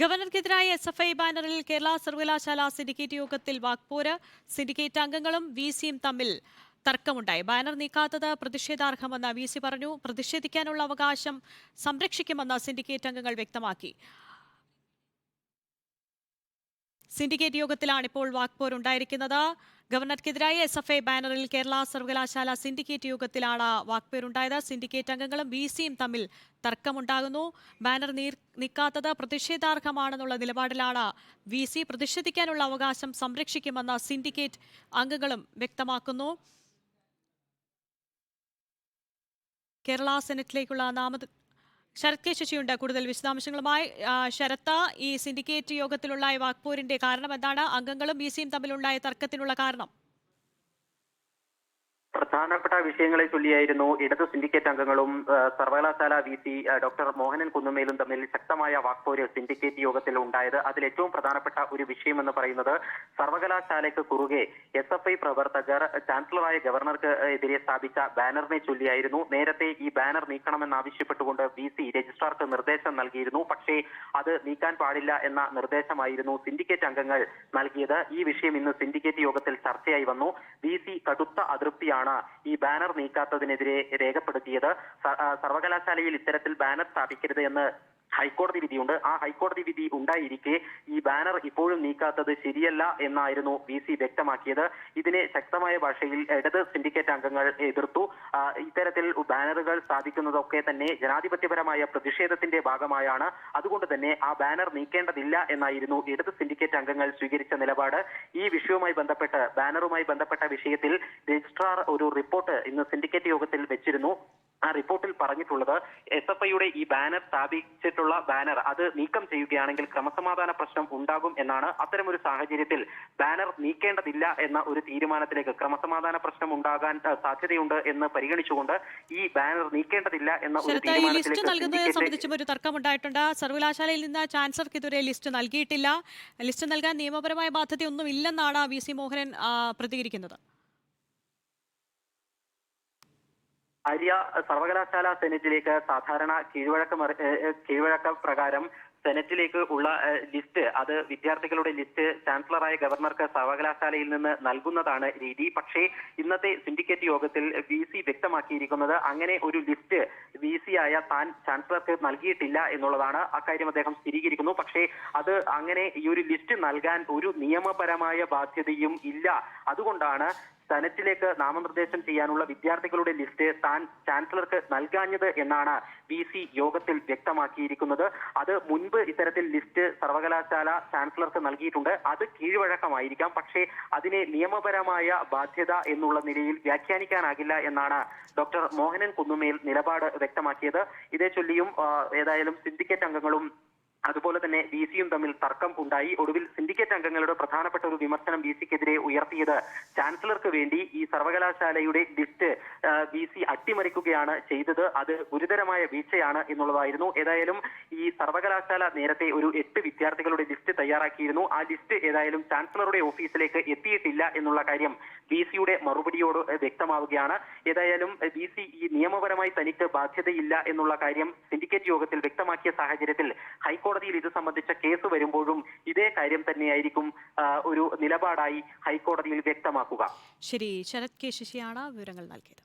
ഗവർണർക്കെതിരായ S F I ബാനറിൽ കേരള സർവകലാശാല syndicate യോഗത്തിൽ വാക്പോര് സിൻഡിക്കേറ്റ് അംഗങ്ങളും വി സിയും തമ്മിൽ തർക്കമുണ്ടായി. ബാനർ നീക്കാത്തത് പ്രതിഷേധാർഹമെന്ന് വി സി പറഞ്ഞു. പ്രതിഷേധിക്കാനുള്ള അവകാശം സംരക്ഷിക്കുമെന്ന് സിൻഡിക്കേറ്റ് അംഗങ്ങൾ വ്യക്തമാക്കി. സിൻഡിക്കേറ്റ് യോഗത്തിലാണ് ഇപ്പോൾ വാക്പോരുണ്ടായിരിക്കുന്നത് ഗവർണർക്കെതിരായ എസ് എഫ് ഐ ബാനറിൽ കേരള സർവകലാശാല സിൻഡിക്കേറ്റ് യോഗത്തിലാണ് വാക്പേരുണ്ടായത്. സിൻഡിക്കേറ്റ് അംഗങ്ങളും വി സിയും തമ്മിൽ തർക്കമുണ്ടാകുന്നു. ബാനർ നീർ നീക്കാത്തത് പ്രതിഷേധാർഹമാണെന്നുള്ള നിലപാടിലാണ് വി സി പ്രതിഷേധിക്കാനുള്ള അവകാശം സംരക്ഷിക്കുമെന്ന് സിൻഡിക്കേറ്റ് അംഗങ്ങളും വ്യക്തമാക്കുന്നു. കേരള സെനറ്റിലേക്കുള്ള നാമ ശരത് കെ ശശിയുണ്ട്. കൂടുതൽ വിശദാംശങ്ങളുമായി ശരത്ത ഈ സിൻഡിക്കേറ്റ് യോഗത്തിലുള്ള വാഗ്പൂരിന്റെ കാരണം എന്താണ്? അംഗങ്ങളും ബി സിയും തമ്മിലുണ്ടായ തർക്കത്തിനുള്ള കാരണം? പ്രധാനപ്പെട്ട വിഷയങ്ങളെ ചൊല്ലിയായിരുന്നു ഇടതു സിൻഡിക്കേറ്റ് അംഗങ്ങളും സർവകലാശാല വി സി ഡോക്ടർ മോഹനൻ കുന്നുമേലും തമ്മിൽ ശക്തമായ വാക്പോര് സിൻഡിക്കേറ്റ് യോഗത്തിൽ ഉണ്ടായത്. അതിൽ ഏറ്റവും പ്രധാനപ്പെട്ട ഒരു വിഷയം എന്ന് പറയുന്നത് സർവകലാശാലയ്ക്ക് കുറുകെ എസ് എഫ് ഐ പ്രവർത്തകർ ചാൻസലറായ ഗവർണർക്ക് എതിരെ സ്ഥാപിച്ച ബാനറിനെ ചൊല്ലിയായിരുന്നു. നേരത്തെ ഈ ബാനർ നീക്കണമെന്നാവശ്യപ്പെട്ടുകൊണ്ട് വി സി രജിസ്ട്രാർക്ക് നിർദ്ദേശം നൽകിയിരുന്നു. പക്ഷേ അത് നീക്കാൻ പാടില്ല എന്ന നിർദ്ദേശമായിരുന്നു സിൻഡിക്കേറ്റ് അംഗങ്ങൾ നൽകിയത്. ഈ വിഷയം ഇന്ന് സിൻഡിക്കേറ്റ് യോഗത്തിൽ ചർച്ചയായി വന്നു. വി സി കടുത്ത അതൃപ്തിയാണ് ഈ ബാനർ നീക്കാത്തതിനെതിരെ രേഖപ്പെടുത്തിയത് സർവകലാശാലയിൽ ഇത്തരത്തിൽ ബാനർ സ്ഥാപിക്കരുത് എന്ന് ഹൈക്കോടതി വിധിയുണ്ട്. ആ ഹൈക്കോടതി വിധി ഉണ്ടായിരിക്കെ ഈ ബാനർ ഇപ്പോഴും നീക്കാത്തത് ശരിയല്ല എന്നായിരുന്നു വി സി വ്യക്തമാക്കിയത്. ഇതിനെ ശക്തമായ ഭാഷയിൽ ഇടത് സിൻഡിക്കേറ്റ് അംഗങ്ങൾ എതിർത്തു. ഇത്തരത്തിൽ ബാനറുകൾ സ്ഥാപിക്കുന്നതൊക്കെ തന്നെ ജനാധിപത്യപരമായ പ്രതിഷേധത്തിന്റെ ഭാഗമായാണ്. അതുകൊണ്ട് തന്നെ ആ ബാനർ നീക്കേണ്ടതില്ല എന്നായിരുന്നു ഇടത് സിൻഡിക്കേറ്റ് അംഗങ്ങൾ സ്വീകരിച്ച നിലപാട്. ഈ വിഷയവുമായി ബന്ധപ്പെട്ട് ബാനറുമായി ബന്ധപ്പെട്ട വിഷയത്തിൽ രജിസ്ട്രാർ ഒരു റിപ്പോർട്ട് ഇന്ന് സിൻഡിക്കേറ്റ് യോഗത്തിൽ വെച്ചിരുന്നു. ആ റിപ്പോർട്ടിൽ പറഞ്ഞിട്ടുള്ളത് എസ് എഫ് ഐയുടെ ഈ ബാനർ സ്ഥാപിച്ചിട്ടുള്ള ബാനർ അത് നീക്കം ചെയ്യുകയാണെങ്കിൽ ക്രമസമാധാന പ്രശ്നം ഉണ്ടാകും എന്നാണ് അത്തരമൊരു സാഹചര്യത്തിൽ ബാനർ നീക്കേണ്ടതില്ല എന്ന ഒരു തീരുമാനത്തിലേക്ക് ക്രമസമാധാന പ്രശ്നം ഉണ്ടാകാൻ സാധ്യതയുണ്ട് എന്ന് പരിഗണിച്ചുകൊണ്ട് ഈ ബാനർ നീക്കേണ്ടതില്ല എന്ന ഒരു ലിസ്റ്റ് നൽകുന്നതിനെ സംബന്ധിച്ചും ഒരു തർക്കമുണ്ടായിട്ടുണ്ട്. സർവകലാശാലയിൽ നിന്ന് ചാൻസലർക്ക് ഇതുവരെ ലിസ്റ്റ് നൽകിയിട്ടില്ല. ലിസ്റ്റ് നൽകാൻ നിയമപരമായ ബാധ്യതയൊന്നും ഇല്ലെന്നാണ് വി സി മോഹനൻ പ്രതികരിക്കുന്നത്. ആര്യ സർവകലാശാല സെനറ്റിലേക്ക് സാധാരണ കീഴ്വഴക്കം കീഴ്വഴക്ക പ്രകാരം സെനറ്റിലേക്ക് ഉള്ള ലിസ്റ്റ് അത് വിദ്യാർത്ഥികളുടെ ലിസ്റ്റ് ചാൻസലറായ ഗവർണർക്ക് സർവകലാശാലയിൽ നിന്ന് നൽകുന്നതാണ് രീതി. പക്ഷേ ഇന്നത്തെ സിൻഡിക്കേറ്റ് യോഗത്തിൽ വി സി വ്യക്തമാക്കിയിരിക്കുന്നത് അങ്ങനെ ഒരു ലിസ്റ്റ് വി സി ആയ താൻ ചാൻസലർക്ക് നൽകിയിട്ടില്ല എന്നുള്ളതാണ്. അക്കാര്യം അദ്ദേഹം സ്ഥിരീകരിക്കുന്നു. പക്ഷേ അത് അങ്ങനെ ഈ ഒരു ലിസ്റ്റ് നൽകാൻ ഒരു നിയമപരമായ ബാധ്യതയും ഇല്ല. അതുകൊണ്ടാണ് സെനറ്റിലേക്ക് നാമനിർദ്ദേശം ചെയ്യാനുള്ള വിദ്യാർത്ഥികളുടെ ലിസ്റ്റ് താൻ ചാൻസലർക്ക് നൽകാഞ്ഞത് എന്നാണ് വി സി യോഗത്തിൽ വ്യക്തമാക്കിയിരിക്കുന്നത്. അത് മുൻപ് ഇത്തരത്തിൽ ലിസ്റ്റ് സർവകലാശാല ചാൻസലർക്ക് നൽകിയിട്ടുണ്ട്. അത് കീഴ്വഴക്കമായിരിക്കാം. പക്ഷേ അതിനെ നിയമപരമായ ബാധ്യത എന്നുള്ള നിലയിൽ വ്യാഖ്യാനിക്കാനാകില്ല എന്നാണ് ഡോക്ടർ മോഹനൻ കുന്നുമേൽ നിലപാട് വ്യക്തമാക്കിയത്. ഇതേ ചൊല്ലിയും ഏതായാലും സിൻഡിക്കേറ്റ് അംഗങ്ങളും അതുപോലെ തന്നെ വി സിയും തമ്മിൽ തർക്കം ഉണ്ടായി. ഒടുവിൽ സിൻഡിക്കേറ്റ് അംഗങ്ങളുടെ പ്രധാനപ്പെട്ട ഒരു വിമർശനം വി സിക്കെതിരെ ഉയർത്തിയത് ചാൻസലർക്ക് വേണ്ടി ഈ സർവകലാശാലയുടെ ലിസ്റ്റ് വി സി അട്ടിമറിക്കുകയാണ് ചെയ്തത്. അത് ഗുരുതരമായ വീഴ്ചയാണ് എന്നുള്ളതായിരുന്നു. ഏതായാലും ഈ സർവകലാശാല നേരത്തെ ഒരു എട്ട് വിദ്യാർത്ഥികളുടെ ലിസ്റ്റ് തയ്യാറാക്കിയിരുന്നു. ആ ലിസ്റ്റ് ഏതായാലും ചാൻസലറുടെ ഓഫീസിലേക്ക് എത്തിയിട്ടില്ല എന്നുള്ള കാര്യം വി സിയുടെ മറുപടിയോട് വ്യക്തമാവുകയാണ്. ഏതായാലും വി സി ഈ നിയമപരമായി തനിക്ക് ബാധ്യതയില്ല എന്നുള്ള കാര്യം സിൻഡിക്കേറ്റ് യോഗത്തിൽ വ്യക്തമാക്കിയ സാഹചര്യത്തിൽ ഹൈക്കോടതിയിൽ ഇത് സംബന്ധിച്ച കേസ് വരുമ്പോഴും ഇതേ കാര്യം തന്നെയായിരിക്കും ഒരു നിലപാടായി ഹൈക്കോടതിയിൽ വ്യക്തമാക്കുക. ശരി ശരത് കെ ശശിയാണ് വിവരങ്ങൾ നൽകിയത്.